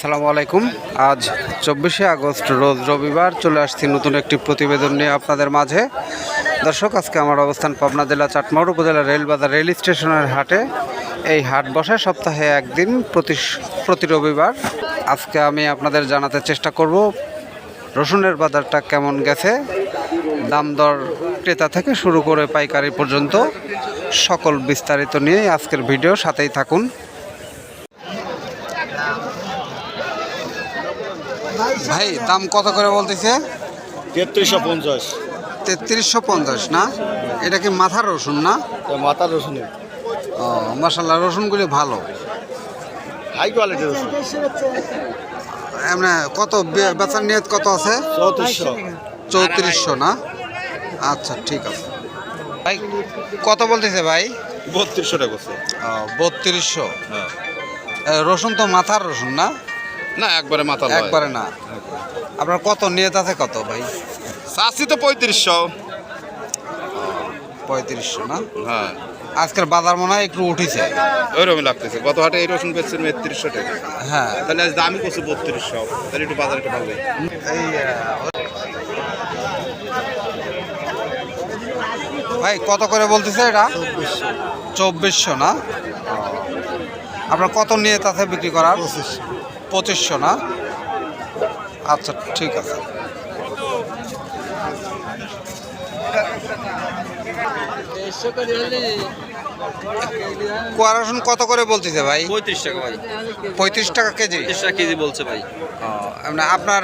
সালামু আলাইকুম। আজ চব্বিশে আগস্ট, রোজ রবিবার চলে আসছি নতুন একটি প্রতিবেদন নিয়ে আপনাদের মাঝে। দর্শক, আজকে আমার অবস্থান পাবনা জেলা চাটমার উপজেলা রেলবাজার রেল স্টেশনের হাটে। এই হাট বসে সপ্তাহে একদিন প্রতি প্রতি রবিবার। আজকে আমি আপনাদের জানাতে চেষ্টা করব, রসুনের বাজারটা কেমন গেছে, দাম দর ক্রেতা থেকে শুরু করে পাইকারি পর্যন্ত সকল বিস্তারিত নিয়ে আজকের ভিডিও, সাথেই থাকুন। ভাই দাম কত করে বলতেছে? তেত্রিশশো পঞ্চাশ। তেত্রিশশো পঞ্চাশ না? এটা কি মাথার রসুন না? মাথার রসুন ও মশাল্লা রসুনগুলি ভালো। হাই কোয়ালিটির রসুন। এমনি কত বেচার নিয়ত কত আছে? চৌত্রিশশো। চৌত্রিশশো না? আচ্ছা ঠিক আছে। ভাই কত বলতেছে ভাই? বত্রিশশো। টাকা বত্রিশশো রসুন তো মাথার রসুন না? না একবারে মাথা একবারে না। আপনার কত? নিয়ত আছে কত ভাই? চাষি তো পঁয়ত্রিশশো। পঁয়ত্রিশশো না? হ্যাঁ। আজকের বাজার মনে হয় একটু উঠেছে। ওইরকম লাগতেছে। গত হাটে এই রসুন বেচছেন একত্রিশশো টাকা। হ্যাঁ। তাহলে আজ দামই করছে বত্রিশশো। তাহলে একটু বাজার একটু ভালো ভাই কত করে বলতেছে এটা? চব্বিশশো। না? আপনার কত নিয়ত আছে বিক্রি করার? পঁচিশশো না? আচ্ছা ঠিক আছে। কোয়া রসুন কত করে বলতেছে ভাই? পঁয়ত্রিশ টাকা ভাই। পঁয়ত্রিশ টাকা কেজি? পঁয়ত্রিশ টাকা কেজি বলছে ভাই। ও, এমনি আপনার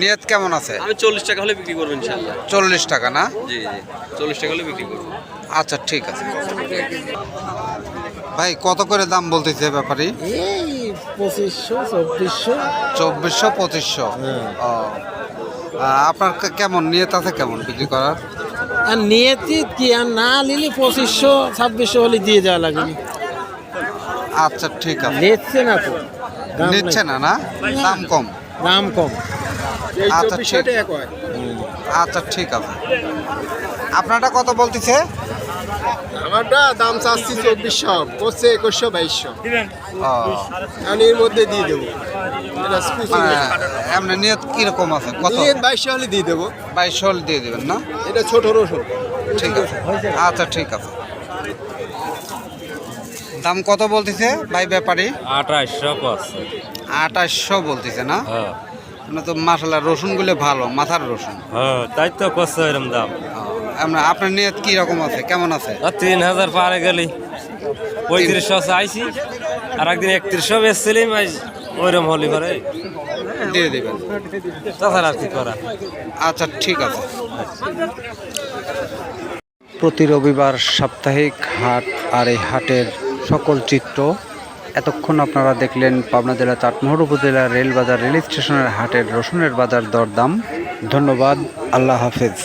নিয়ত কেমন আছে? আমি চল্লিশ টাকা হলে বিক্রি করব ইনশাল্লাহ চল্লিশ টাকা না? জি জি। চল্লিশ টাকা হলে বিক্রি করব। আচ্ছা ঠিক আছে। ভাই কত করে দাম বলতেছে ব্যাপারী? পঁচিশশো চব্বিশশো। চব্বিশশো পঁচিশশো। ও। আপনার কেমন নিয়ত আছে কেমন বিক্রি করার? আর নিয়েছি কি আর না নিলে পঁচিশশো ছাব্বিশশো হলে দিয়ে দেওয়া লাগবে। আচ্ছা ঠিক আছে। নিচ্ছে না তো। নিচ্ছে না না? দাম কম। দাম কম। আচ্ছা ঠিক। আচ্ছা ঠিক আছে। আপনারটা কত বলতেছে? আমারটা দাম চাচ্ছি চব্বিশশো করছে একুশশো বাইশশো। আমি এর মধ্যে দিয়ে দেবো। নিয়ত কীরকম আছে? কত? বাইশশো হলে দিয়ে দেবো। বাইশশো হলে দিয়ে দেবেন না? এটা ছোট রসুন। ঠিক আছে। আচ্ছা ঠিক আছে। দাম কত বলতেছে ভাই ব্যাপারী? আঠাশশো আঠাশশো বলতেছে না? হ্যাঁ। মানে তো মাসাল্লাহ রসুনগুলো ভালো মাথার রসুন। হ্যাঁ তাই তো করছে এরম দাম। আপনার আপনার নিয়ত কি রকম আছে? কেমন আছে? আর তিন হাজার পারে গেলি। পঁয়ত্রিশশো চাইছি আর একদিন একত্রিশশো বেচছিলাম আজ ওইরকম হলি পরে। দিয়ে দেবেন। তাছাড়া আর কি করা? আচ্ছা ঠিক আছে। প্রতি রবিবার সাপ্তাহিক হাট আর এই হাটের সকল চিত্র এতক্ষণ আপনারা দেখলেন পাবনা জেলা চাটমোহর উপজেলা রেলবাজার রেল স্টেশনের হাটের রসুনের বাজার দরদাম। ধন্যবাদ। আল্লাহ হাফেজ।